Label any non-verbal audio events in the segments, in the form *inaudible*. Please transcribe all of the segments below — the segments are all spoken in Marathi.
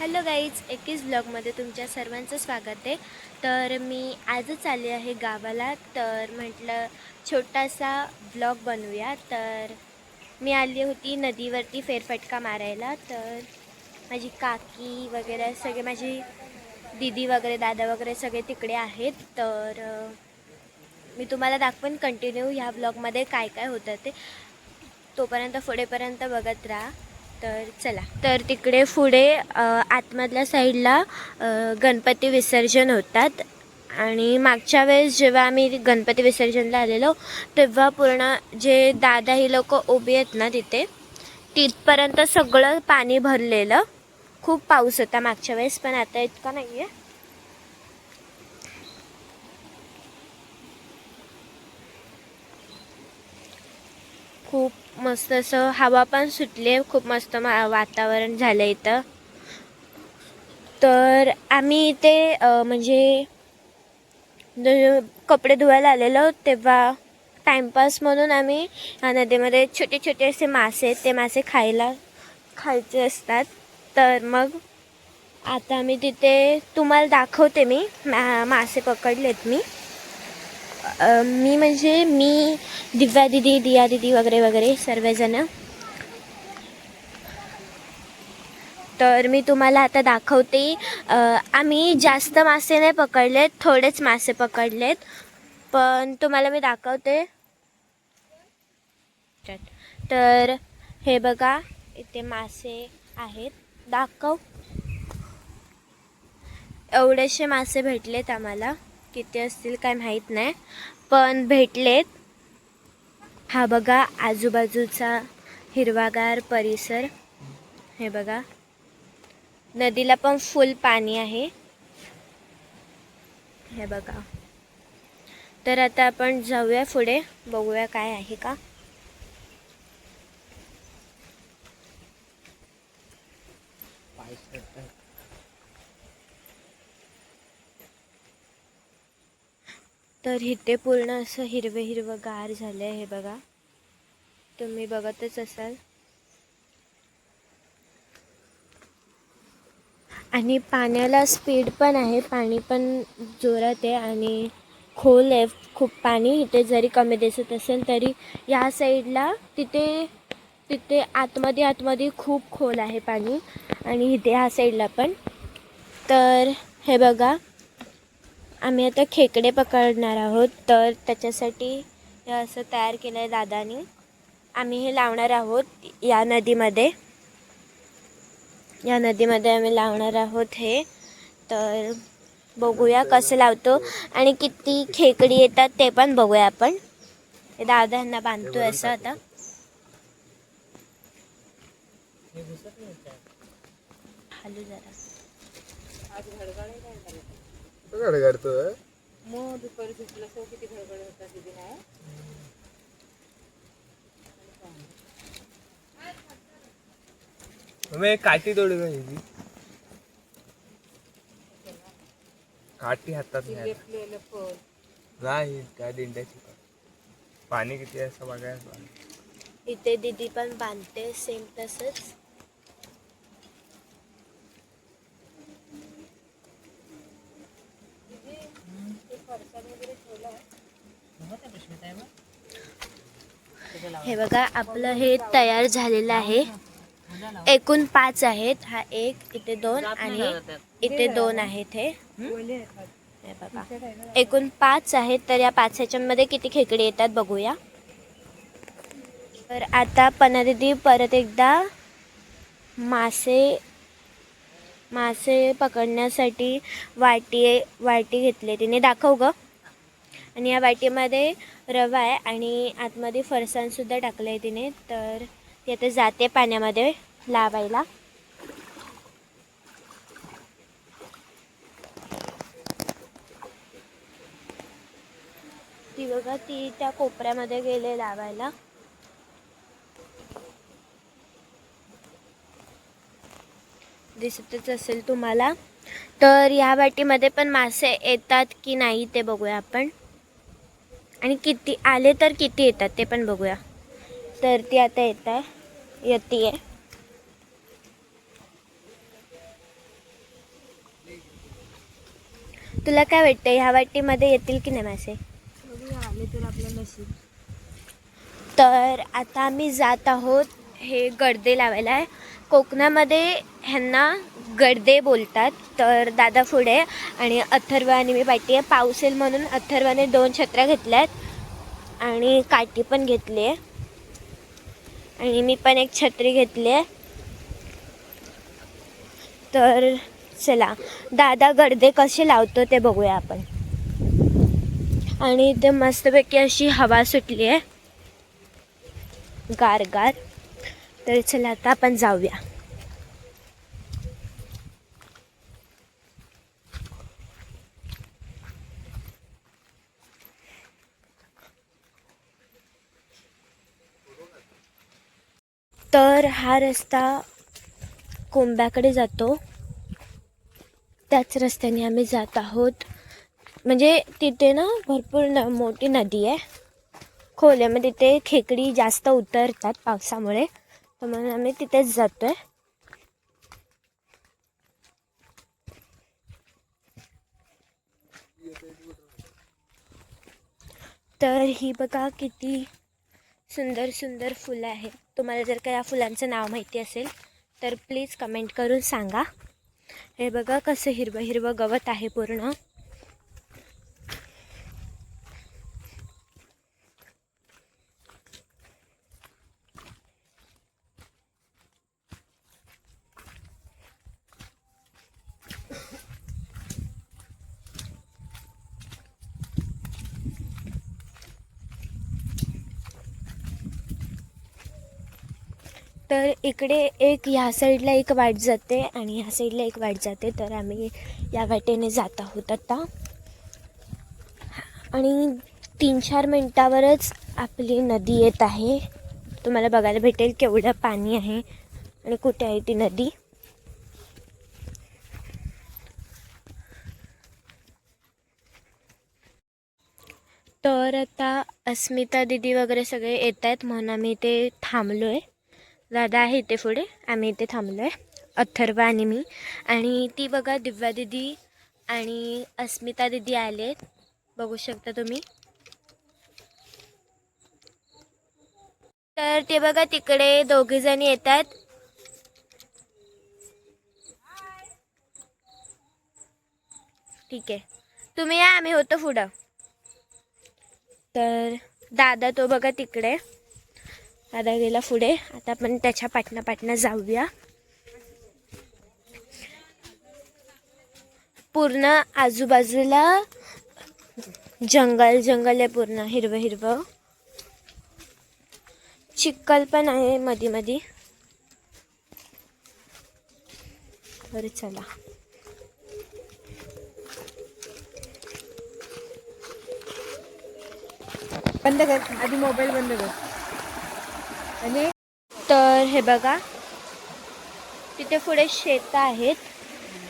हॅलो गाईज एकीच ब्लॉगमध्ये तुमच्या सर्वांचं स्वागत आहे. तर मी आजच आले आहे गावाला तर म्हटलं छोटासा ब्लॉग बनवूया. तर मी आली होती नदीवरती फेरफटका मारायला तर माझी काकी वगैरे सगळे माझी दीदी वगैरे दादा वगैरे सगळे तिकडे आहेत. तर मी तुम्हाला दाखवेन कंटिन्यू ह्या ब्लॉगमध्ये काय काय होतं ते तोपर्यंत पुढेपर्यंत बघत राहा. तर चला. तर तिकडे पुढे आतमधल्या साईडला गणपती विसर्जन होतात. आणि मागच्या वेळेस जेव्हा आम्ही गणपती विसर्जनला आलेलो तेव्हा पूर्ण जे दादा ही लोक उभी आहेत ना तिथे तिथपर्यंत सगळं पाणी भरलेलं. खूप पाऊस होता मागच्या वेळेस पण आता इतका नाही आहे खूप मस्त असं हवा पण सुटली आहे खूप मस्त मा वातावरण झालं इथं. तर आम्ही इथे म्हणजे कपडे धुवायला आलेलो तेव्हा टाईमपास म्हणून आम्ही या नदीमध्ये छोटे छोटे असे मासे आहेत ते मासे खायला खायचे असतात. तर मग आता आम्ही तिथे तुम्हाला दाखवते मी मा मासे पकडलेत मी. मी म्हणजे मी दिव्या दिदी दिया दिदी वगैरे वगैरे सर्वजण. तर मी तुम्हाला आता दाखवते. आम्ही जास्त मासे नाही पकडलेत थोडेच मासे पकडलेत. पण तुम्हाला मी दाखवते. तर हे बघा इथे मासे आहेत. दाखव. एवढेसे मासे भेटलेत आम्हाला. किती असतील काय माहीत नाही. पण भेटलेत. हा बघा आजूबाजूचा हिरवागार परिसर. हे बघा. नदीला पण फुल पाणी आहे. हे बघा. तर आता आपण जाऊया पुढे. बघूया काय आहे का. तर इथे पूर्ण असं हिरवं हिरवं गार झालं आहे हे बघा. तुम्ही बघतच असाल. आणि पाण्याला स्पीड पण आहे पाणी पण जोरात आहे आणि खोल आहे. खूप पाणी इथे जरी कमी दिसत असेल तरी या साईडला तिथे तिथे आतमध्ये आतमध्ये खूप खोल आहे पाणी आणि इथे ह्या साईडला पण. तर हे बघा आम्ही आता खेकडे पकडणार आहोत. तर त्याच्यासाठी हे असं तयार केलं आहे दादानी. आम्ही हे लावणार आहोत या नदीमध्ये. या नदीमध्ये आम्ही लावणार आहोत हे. तर बघूया कसं लावतो आणि किती खेकडी येतात ते पण बघूया आपण. हे दादांना बांधतोय असं आता. हालू जरा. गाडी काढतोय? मग दुपारी झोपला सो किती गडबड होता तिथे नाही मग काठी काठी हातात नाही आता. लेपलेलं फळ. नाही त्या दिंड्याची पण. पाणी किती आहे असं बघायला? इथे दीदी पण बांधते सेम तसंच. हे बघा आपलं हे तयार झालेलं आहे. एकूण पाच आहेत. हा एक इथे दोन आणि इथे दोन आहेत हे. बघा. एकूण पाच आहेत. तर या पाच ह्याच्यामध्ये किती खेकडे येतात बघूया. तर आता पनादिदी परत एकदा मासे मासे पकडण्यासाठी वाटी वाटी घेतली. तिने दाखव ग. आणि या वाटीमध्ये रवा आहे आणि आतमध्ये फरसाणसुद्धा टाकलं आहे तिने. तर ती आता जाते पाण्यामध्ये लावायला. ती बघा ती त्या कोपऱ्यामध्ये गेले लावायला. दिसतच असेल तुम्हाला. तर या वाटीमध्ये पण मासे येतात की नाही ते बघूया आपण. आणि किती आले तर किती येतात ते पण बघूया. तर ती आता येत आहे. येते तुला काय वाटतं ह्या वाटीमध्ये येतील की नाही मासे? आले तर आपलं नशीब. तर आता आम्ही जात आहोत हे गडदे लावायला. आहे कोकणामध्ये ह्यांना गडदे बोलतात तर दादा पुढे. आणि अथर्व आणि मी पाठी आहे. पाऊस येईल म्हणून अथर्वाने दोन छत्र्या घेतल्या आहेत आणि काठी पण घेतली आहे. आणि मी पण एक छत्री घेतली आहे. तर चला दादा गडदे कसे लावतो ते बघूया आपण. आणि इथे मस्तपैकी अशी हवा सुटली आहे. गार गार तर चला आता आपण जाऊया. तर हा रस्ता कोंब्याकडे जातो. त्याच रस्त्याने आम्ही जात आहोत. म्हणजे तिथे ना भरपूर न मोठी नदी आहे. खोल आहे मग तिथे खेकडी जास्त उतरतात पावसामुळे. तर म्हणून आम्ही तिथेच आहे तर ही बघा किती सुंदर सुंदर फुलं आहेत तुम्हाला जर का या फुलांचं नाव माहिती असेल तर प्लीज कमेंट करून सांगा. हे बघा कसं हिरवं हिरवं गवत आहे पूर्ण तर इकडे एक ह्या साईडला एक वाट जाते आणि ह्या साईडला एक वाट जाते. तर आम्ही या वाटेने जात आहोत आता. आणि तीन चार मिनटावरच आपली नदी येत आहे. तुम्हाला बघायला भेटेल केवढं पाणी आहे आणि कुठे आहे ती नदी. तर आता अस्मिता दिदी वगैरे सगळे येत आहेत म्हणून आम्ही ते थांबलो आहे दादा आहे इथे पुढे. आम्ही इथे थांबलो आहे अथर्व आणि मी. आणि ती बघा दिव्या दिदी आणि अस्मिता दिदी आले बघू शकता तुम्ही. तर ते बघा तिकडे दोघे येतात. ठीक आहे. तुम्ही या आम्ही होतो पुढं. तर दादा तो बघा तिकडे. दादा गेला पुढे. आता आपण त्याच्या पाटणा पाटणा जाऊया. पूर्ण आजूबाजूला जंगल जंगल आहे पूर्ण हिरवं हिरवं. चिक्कल पण आहे मधी मधी. तर चला. बंद कर. आधी मोबाईल बंद कर. आणि तर हे बघा तिथे पुढे शेतं आहेत.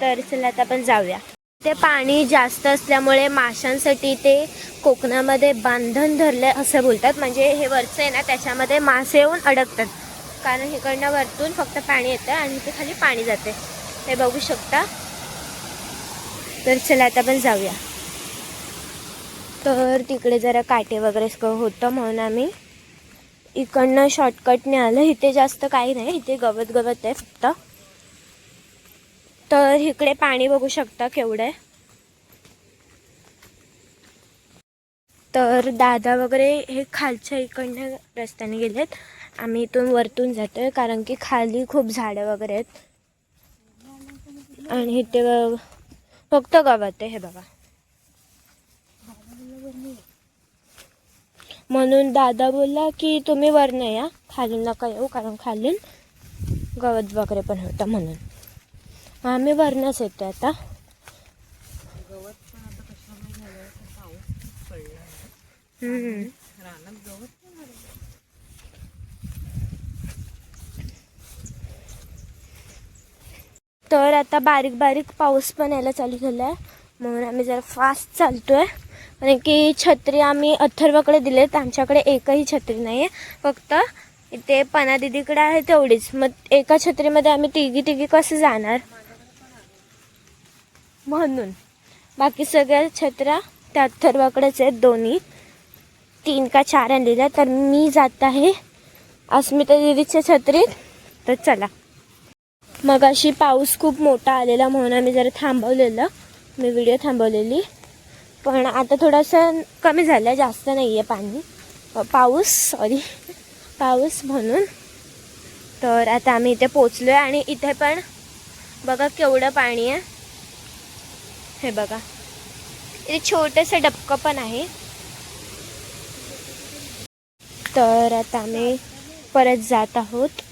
तर चला आता आपण जाऊया. ते पाणी जास्त असल्यामुळे माशांसाठी ते कोकणामध्ये बांधण धरले असं बोलतात. म्हणजे हे वरचं आहे ना त्याच्यामध्ये मासे येऊन अडकतात. कारण इकडनं वरतून फक्त पाणी येतं आणि ते खाली पाणी जाते. हे बघू शकता. तर चला आता आपण जाऊया. तर तिकडे जरा काटे वगैरे सगळं होतं म्हणून आम्ही इकडनं शॉर्टकटने आलं. इथे जास्त काही नाही. इथे गवत गवत आहे फक्त. तर इकडे पाणी बघू शकता केवढं आहे. तर दादा वगैरे हे खालच्या इकडनं रस्त्याने गेलेत. आम्ही इथून वरतून जातोय कारण की खाली खूप झाडं वगैरे आहेत. आणि इथे फक्त गवत आहे हे बघा. म्हणून दादा बोलला की तुम्ही वरनं या. खालून नका येऊ कारण खालून गवत वगैरे पण होतं म्हणून. आम्ही वरनंच येतो आता. आता तर तर आता बारीक बारीक पाऊस पण यायला चालू झाला आहे म्हणून आम्ही जरा फास्ट चालतोय. कारण की छत्री आम्ही अथर्वकडे दिलेत आमच्याकडे एकही छत्री नाही आहे फक्त इथे पना दिदीकडे आहे तेवढीच. मग एका छत्रीमध्ये आम्ही तिघी तिघी कसं जाणार? म्हणून. बाकी सगळ्या छत्र्या त्या अथर्वाकडेच आहेत दोन्ही. तीन का चार आणलेल्या तर मी जात आहे अस्मिता दिदीच्या छत्रीत. तर चला. मग अशी पाऊस खूप मोठा आलेला म्हणून आम्ही जरा थांबवलेलं. मी व्हिडिओ थांबवलेली. पण आता थोडंसं कमी झालं जास्त नाही आहे पाणी पाऊस सॉरी पाऊस म्हणून. तर आता आम्ही इथे पोचलो आहे आणि इथे पण बघा केवढं पाणी आहे. हे बघा. इथे छोटंसं डबकं पण आहे. तर आता आम्ही परत जात आहोत.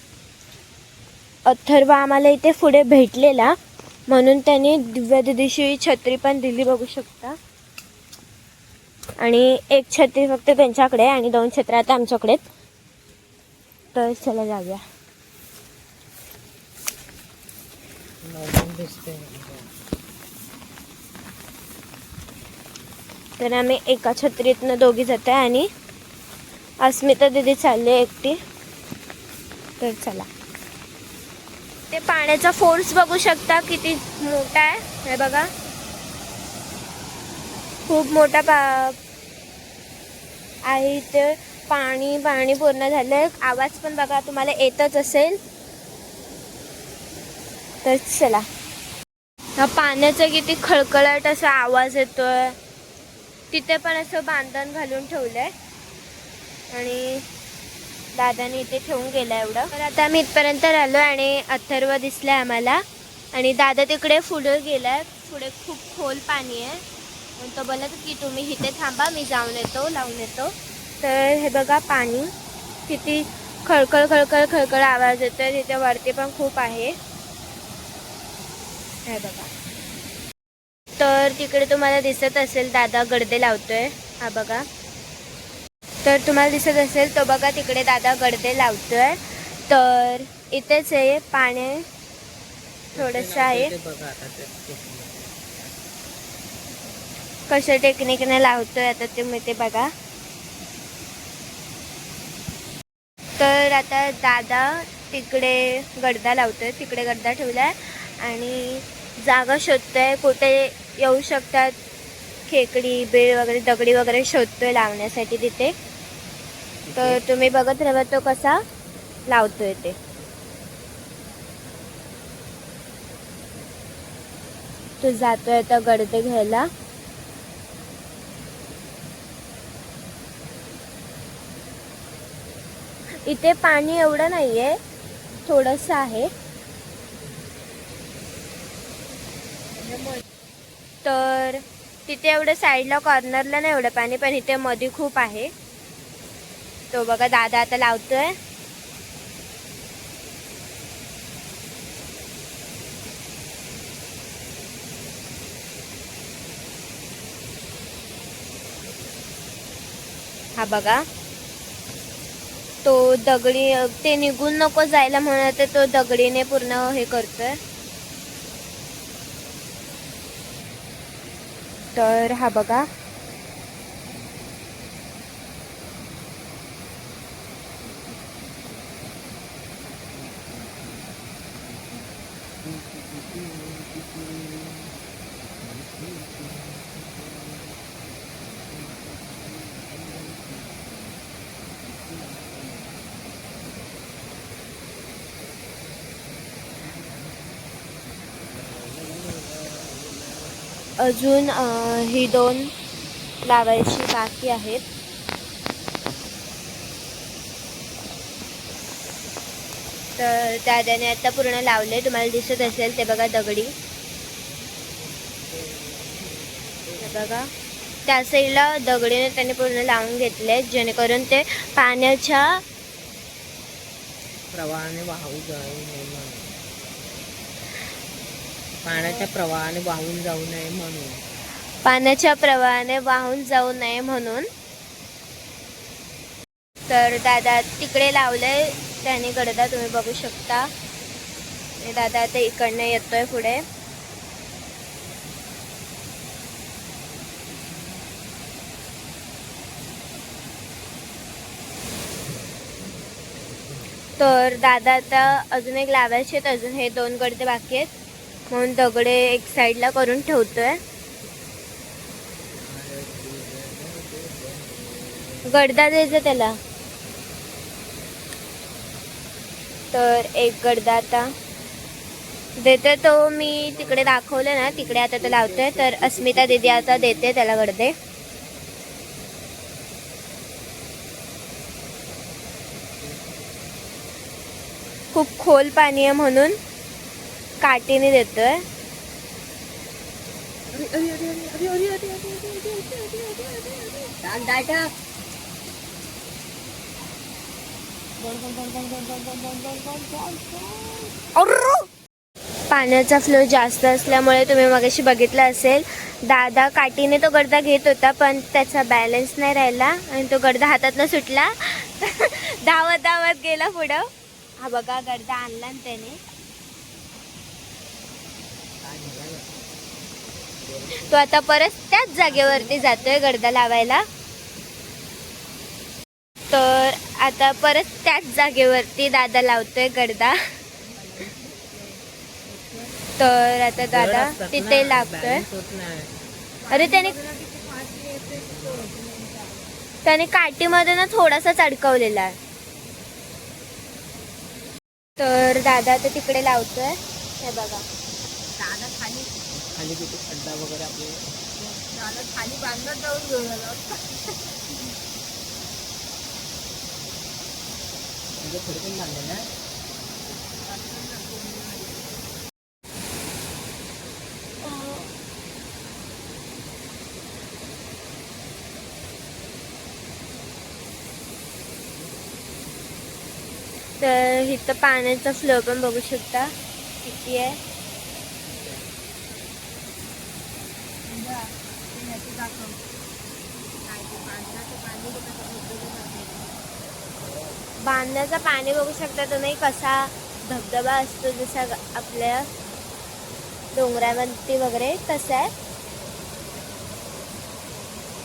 अथर्व आम्हाला इथे पुढे भेटलेला म्हणून त्यांनी दिव्या दिदीशी छत्री पण दिली बघू शकता. आणि एक छत्री फक्त त्यांच्याकडे आणि दोन छत्र्या आता आमच्याकडे तर चला जाऊया. तर आम्ही एका छत्रीतनं दोघी जात आहे आणि अस्मिता दिदी चालली आहे एकटी. तर चला. ते पाण्याचा फोर्स बघू शकता किती मोठा आहे. हे बघा. खूप मोठा पा आहे इथे. पाणी पाणी पूर्ण झालंय. आवाज पण बघा तुम्हाला येतच असेल. तर चला. ह्या पाण्याचा किती खळखळाट असा आवाज येतोय. तिथे पण असं बांधण घालून ठेवलंय. आणि दादाने इथे ठेवून गेला एवढं. तर आता आम्ही इथपर्यंत राहिलो आणि अथर्व दिसलाय आम्हाला. आणि दादा तिकडे पुढे गेलाय. पुढे खूप खोल पाणी आहे. तो बोलत की तुम्ही इथे थांबा मी जाऊन येतो लावून येतो. तर हे बघा पाणी किती खळखळ खळखळ खळखळ आवाज येतोय तिथे वरती पण खूप आहे. हे बघा. तर तिकडे तुम्हाला दिसत असेल दादा गडदे लावतोय. हा बघा. तर तुम्हाला दिसत असेल तो बघा तिकडे दादा गडदे लावतोय. तर इथेच आहे पाणी थोडंसं आहे. कशा टेक्निकने लावतोय आता तुम्ही ते बघा. तर आता दादा तिकडे गडदा लावतोय तिकडे गडदा ठेवलाय आणि जागा शोधतोय. कुठे येऊ शकतात? खेकडी बेळ वगैरे दगडी वगैरे शोधतोय लावण्यासाठी तिथे. तर तुम्ही बघत राहा तो कसा लावतोय ते. तो जातोय आता गडदे घ्यायला. इथे पाणी एवढं नाहीये थोडस आहे. तर तिथे एवढं साईडला कॉर्नरला नाही एवढं पाणी पण इथे मध्ये खूप आहे. तो बघा दादा आता लावतोय. हा बघा. तो दगडी ते निघून नको जायला म्हणत आहे, तो दगडीने पूर्ण हे करतोय. तर हा बघा अजून ही दोन लावायची बाकी आहेत. तर दादाने आता पूर्ण लावले. तुम्हाला दिसत असेल ते बघा दगडी. बघा. त्या साईडला दगडीने त्याने पूर्ण लावून घेतले जेणेकरून ते पाण्याच्या प्रवाहाने वाहू जाऊ पाण्याच्या प्रवाहाने वाहून जाऊ नये म्हणून. पाण्याच्या प्रवाहाने वाहून जाऊ नये म्हणून. तर दादा तिकडे लावलंय त्याने गडदा तुम्ही बघू शकता. दादा आता इकडनं येतोय पुढे. तर दादा आता अजून एक लावायचे आहेत अजून हे दोन गडदे बाकी आहेत. म्हणून दगडे एक साईडला करून ठेवतोय. गडदा द्यायचा त्याला. तर एक गडदा आता देते तो मी तिकडे दाखवलं ना तिकडे आता तो लावतोय. तर अस्मिता दिदी आता देते त्याला गडदे. खूप खोल पाणी आहे म्हणून. काठीने देतोय. पाण्याचा फ्लो जास्त असल्यामुळे तुम्ही मगाशी बघितलं असेल दादा काठीने तो गडदा घेत होता पण त्याचा बॅलन्स नाही राहिला आणि तो गडदा हातातनं सुटला. *laughs* धावत धावत गेला पुढं. हा बघा गडदा आणला ना त्याने. तो आता परत त्याच जागेवरती जातोय गडदा लावायला. तर आता परत त्याच जागेवरती दादा लावतोय गडदा तर आता दादा तिथे लावतोय. अरे त्याने त्याने काठीमध्ये ना थोडासाच अडकवलेला आहे. तर दादा आता तिकडे लावतोय. हे बघा. खाली खाली किती खड्डा वगैरे आपले. खाली बांधत जाऊन घेऊन आला म्हणजे थोडक्यात बांधले ना? तर इथं पाण्याचा फ्लो पण बघू शकता. किती आहे? बांधण्याचं पाणी बघू शकता तुम्ही कसा धबधबा असतो जसा आपल्या डोंगरावरती वगैरे तसा आहे.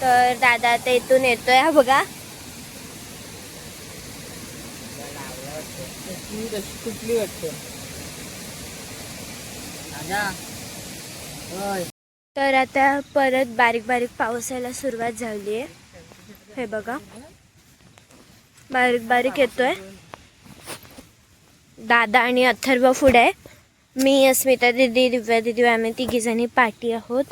तर दादा आता इथून येतोय हा बघा. कुठली वाटते? तर आता परत बारीक बारीक पाऊस यायला सुरुवात झाली आहे हे बघा. बारीक बारीक येतोय. दादा आणि अथर्व पुढे. आहे मी अस्मिता दिदी दिव्या दिदी आम्ही तिघीजणी पाठी आहोत.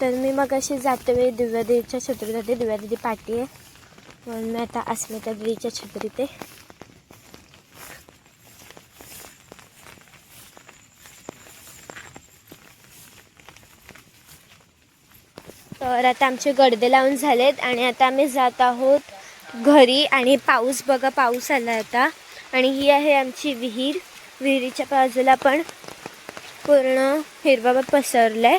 तर मी मग अशी जाते वेळी दिव्या दिदीच्या छत्रीत होते दिव्या दिदी पाठी आहे. म्हणून मी आता अस्मिता दिदीच्या छत्रीत आहे. तर आता आमचे गडदे लावून झालेत आणि आता आम्ही जात आहोत घरी आणि पाऊस बघा पाऊस आला आता. आणि ही आहे आमची विहीर. विहिरीच्या बाजूला पण पूर्ण हिरवा पसरलं आहे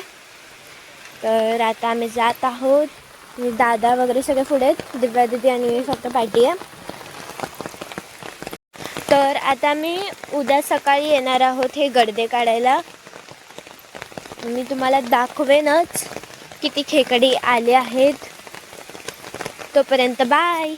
तर आता आम्ही जात आहोत. दादा वगैरे सगळे पुढे आहेत. दिव्या दिदी आणि मी फक्त पाठी आहे. तर आता मी उद्या सकाळी येणार आहोत हे गडदे काढायला. मी तुम्हाला दाखवेनच. किती खेकडे आले आहेत? तोपर्यंत बाय.